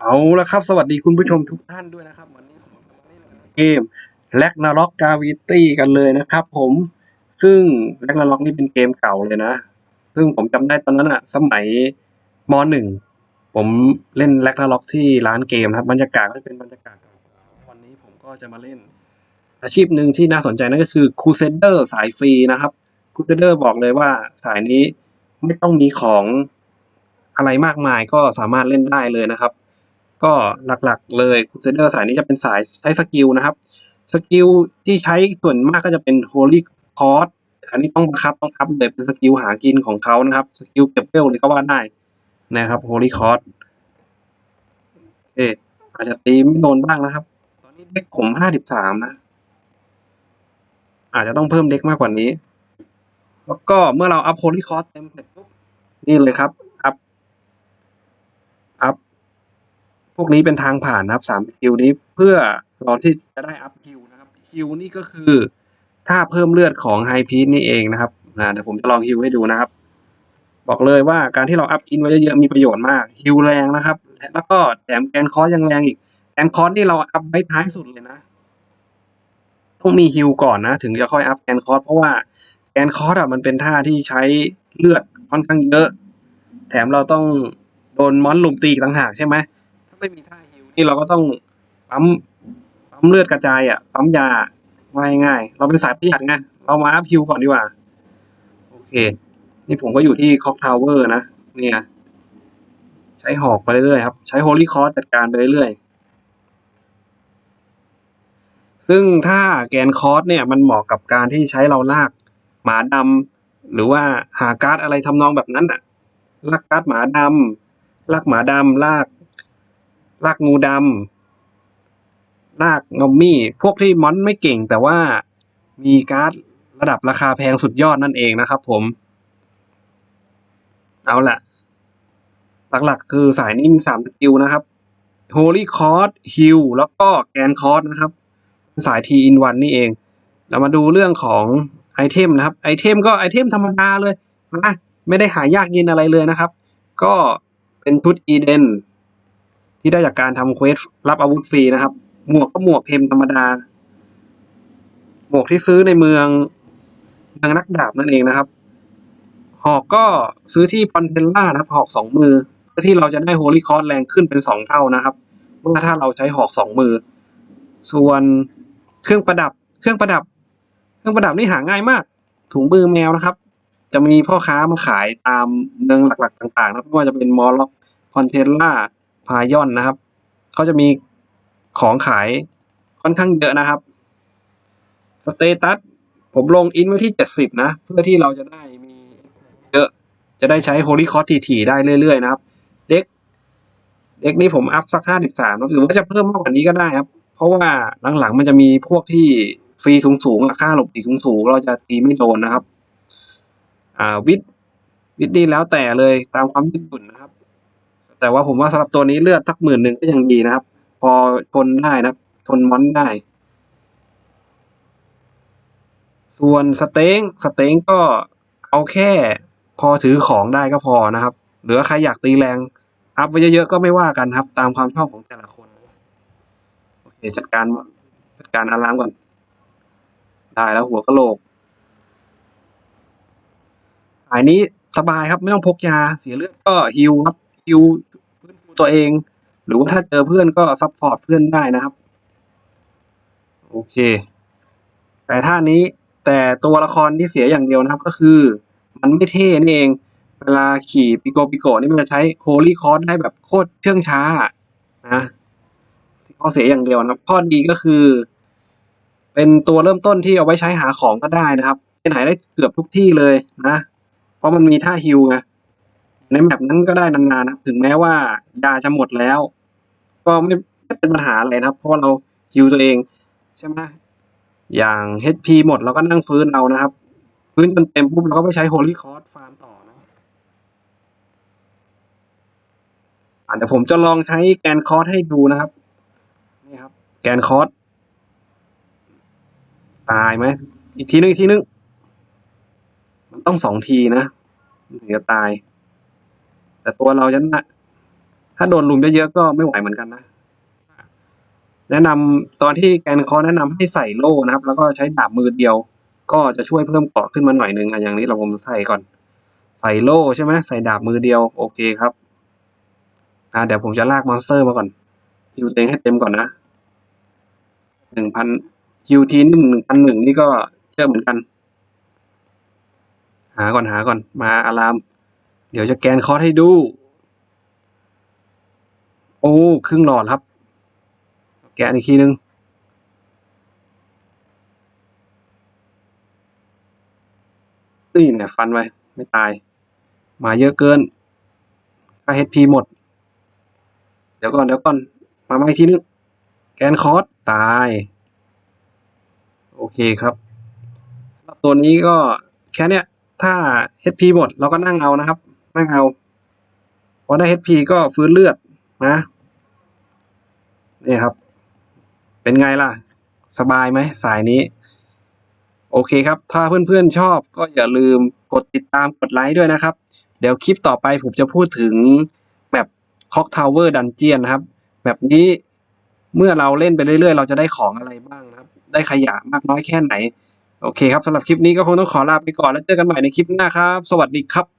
เอาละครับ สวัสดีคุณผู้ชมทุกท่านด้วยนะครับ วันนี้ผมจะมาเล่นเกม l a g n a r o k Gravity กันเลยนะครับ ผมซึ่ง l a g n a r o k นี่เป็นเกมเก่าเลยนะ ซึ่งผมจำได้ตอนนั้นอะสมัยมหนึ่งผมเล่น l a g n a r o k ที่ร้านเกมนะครับบรรยากาศก็จะเป็นบรรยากาศ วันนี้ผมก็จะมาเล่น อาชีพหนึ่งที่น่าสนใจนั่นก็คือ Crusader สายฟรีนะครับ Crusader บอกเลยว่าสายนี้ไม่ต้องมีของอะไรมากมายก็สามารถเล่นได้เลยนะครับ ก็หลักๆ เลย Crusader สายนี้จะเป็นสายใช้สกิลนะครับ สกิลที่ใช้ส่วนมากก็จะเป็น Holy c o r d อันนี้ต้องบังคับต้องอัพเลยเป็นสกิลหากินของเขานะครับ สกิลเก็บเวลเลยก็ว่าได้นะครับ Holy c o r d เอออาจจะตีไม่โดนบ้างนะครับ ตอนนี้เด็กผมห้าสิบสามนะ อาจจะต้องเพิ่มเด็กมากกว่านี้ แล้วก็เมื่อเราอัพ Holy c o r d เต็มเสร็จปุ๊บนี่เลยครับ อัพ อัพ พวกนี้เป็นทางผ่านนะครับสามคิวนี้เพื่อรอที่จะได้อัพคิวนะครับคิวนี่ก็คือถ้าเพิ่มเลือดของไฮพีทนี่เองนะครับนะเดี๋ยวผมจะลองฮิวให้ดูนะครับ บอกเลยว่าการที่เราอัพอินไว้เยอะๆมีประโยชน์มากฮิวแรงนะครับ แล้วก็แถมแกนคอสยังแรงอีกแกนคอสนี่เราอัพไว้ท้ายสุดเลยนะต้องมีฮิวก่อนนะ ถึงจะค่อยอัพแกนคอสเพราะว่าแกนคอสอะมันเป็นท่าที่ใช้เลือดค่อนข้างเยอะ แถมเราต้องโดนมอนลุมตีต่างหากใช่ไหมาไม่มีท่าฮิวนี่เราก็ต้องปั๊มปั๊มเลือดกระจายอะปั๊มยาว่าง่ายเราเป็นสายประหยัดไงเรามาอัพฮิวก่อนดีกว่า โอเค นี่ผมก็อยู่ที่คอกทาวเวอร์นะเนี่ยใช้หอกไปเรื่อยๆครับ ใช้โฮลี่คอร์จัดการไปเรื่อยๆซึ่งถ้าแกนคอร์สเนี่ยมันเหมาะกับการที่ใช้เราลากหมาดำหรือว่าหาการ์ดอะไรทำนองแบบนั้นอะลากการ์ดหมาดำลากหมาดำลาก ลากงูดำลากงอมมี่ พวกที่มอนไม่เก่ง แต่ว่ามีการ์ดระดับราคาแพงสุดยอดนั่นเองนะครับผม เอาละหลักๆ คือสายนี้มีสามสกิลนะครับ Holy c o r d Heal แล้วก็แกนคอร์สนะครับ สาย T in 1นี่เอง เรามาดูเรื่องของไอเทมนะครับ ไอเทมก็ไอเทมธรรมดาเลยนะไม่ได้หายากเย็นอะไรเลยนะครับ ก็เป็นชุดอีเดน ที่ได้จากการทำเควสรับอาวุธฟรีนะครับ หมวกก็หมวกเทมธรรมดา หมวกที่ซื้อในเมืองเมืองนักดาบนั่นเองนะครับ หอกก็ซื้อที่ปอนเทลล่านะครับ หอกสองมือเพื่อที่เราจะได้โฮลี่คอร์แรงขึ้นเป็นสองเท่านะครับเมื่อถ้าเราใช้หอกสองมือ ส่วนเครื่องประดับ เครื่องประดับ เครื่องประดับนี่หาง่ายมาก ถุงมือแมวนะครับ จะมีพ่อค้ามาขายตามเมืองหลักๆ ต่างๆนะไม่ว่าจะเป็นมอลล็อกพอนเทลล่า พายอนนะครับเขาจะมีของขายค่อนข้างเยอะนะครับสเตตัสผมลงอินไว้ที่เจ็ดสิบนะ เพื่อที่เราจะได้มีเยอะจะได้ใช้โฮลี่คอร์ถี่ได้เรื่อยๆนะครับ เด็กเด็กนี้ผมอัพสักห้าสิบสามหรือว่าจะเพิ่มมากกว่านี้ก็ได้ครับ เพราะว่าหลังๆมันจะมีพวกที่ฟรีสูงๆราคาหลบตีสูงๆเราจะตีไม่โดนนะครับ อ่าวิทวิทนี่แล้วแต่เลยตามความยืดหยุ่นนะครับ แต่ว่าผมว่าสำหรับตัวนี้เลือดสักหมื่นหนึ่งก็ยังดีนะครับ พอทนได้นะครับ ทนมอนได้ ส่วนสเต็งสเต็งก็เอาแค่ พอถือของได้ก็พอนะครับ หรือว่าใครอยากตีแรง อัพไว้เยอะๆก็ไม่ว่ากันครับ ตามความชอบของแต่ละคนโอเคจัดการจัดการอารามก่อน ได้แล้วหัวกะโหลกสายนี้สบายครับไม่ต้องพกยาเสียเลือดก็ฮิวครับ ฮิวฟื้นฟูตัวเอง หรือว่าถ้าเจอเพื่อนก็ซัพพอร์ตเพื่อนได้นะครับ โอเค แต่ท่านี้แต่ตัวละครที่เสียอย่างเดียวนะครับก็คือ มันไม่เท่นี่เอง เวลาขี่ปิโกปิโกนี่มันจะใช้โฮลี่คอร์สได้แบบโคตรเชื่องช้านะข้อเสียอย่างเดียวนะครับ ข้อดีก็คือ เป็นตัวเริ่มต้นที่เอาไว้ใช้หาของก็ได้นะครับไปไหนได้เกือบทุกที่เลยนะ เพราะมันมีท่าฮิวไง ในแมปนั้นก็ได้นานๆนะถึงแม้ว่ายาจะหมดแล้ว ก็ไม่ไม่เป็นปัญหาอะไรนะครับ เพราะว่าเราฮิวตัวเอง ใช่ไหมอย่าง HP หมดเราก็นั่งฟื้นเอานะครับ ฟื้นจนเต็มปุ๊บเราก็ไปใช้ Holy c o r d ฟาร์มต่อนะอะเดี๋ยวผมจะลองใช้แกนคอร์สให้ดูนะครับ นี่ครับ แกนคอร์สตายไหมอีกทีนึงอีกทีนึง มันต้องสองทีนะถึงจะตาย แต่ตัวเราจะนะถ้าโดนลุมเยอะๆก็ไม่ไหวเหมือนกันนะ แนะนำตอนที่แกนคอแนะนำให้ใส่โล่นะครับ แล้วก็ใช้ดาบมือเดียว ก็จะช่วยเพิ่มเกาะขึ้นมาหน่อยหนึ่งอะอย่างนี้เราผมใส่ก่อน ใส่โล่ใช่ไหมใส่ดาบมือเดียวโอเคครับอ่าเดี๋ยวผมจะลากมอนสเตอร์มาก่อนฮิวเตัวเองให้เต็มก่อนนะหนึ่งพันฮิวทีหนึ่งหนึ่งพันหนึ่งนี่ก็เยอะเหมือนกัน หาก่อนหาก่อนมาอาราม เดี๋ยวจะแกนคอร์สให้ดู โอ้ ครึ่งหลอดครับ แกะอีกทีนึง นี่เนี่ยฟันไว้ไม่ตาย มาเยอะเกินค่า HP หมด เดี๋ยวก่อน เดี๋ยวก่อน มาใหม่ทีนึง แกนคอร์สตาย โอเคครับสำหรับตัวนี้ก็แค่เนี้ยถ้า HP หมดเราก็นั่งเอานะครับ นั่งเอาพอได้ HP ก็ฟื้นเลือดนะนี่ครับ เป็นไงล่ะ สบายไหมสายนี้ โอเคครับ ถ้าเพื่อนๆชอบก็อย่าลืมกดติดตามกดไลค์ด้วยนะครับ เดี๋ยวคลิปต่อไปผมจะพูดถึงแมป Clock Tower Dungeon นะครับแบบนี้เมื่อเราเล่นไปเรื่อยๆ เราจะได้ของอะไรบ้างนะครับ ได้ขยะมากน้อยแค่ไหน โอเคครับสำหรับคลิปนี้ก็คงต้องขอลาไปก่อนแล้วเจอกันใหม่ในคลิปหน้าครับ สวัสดีครับ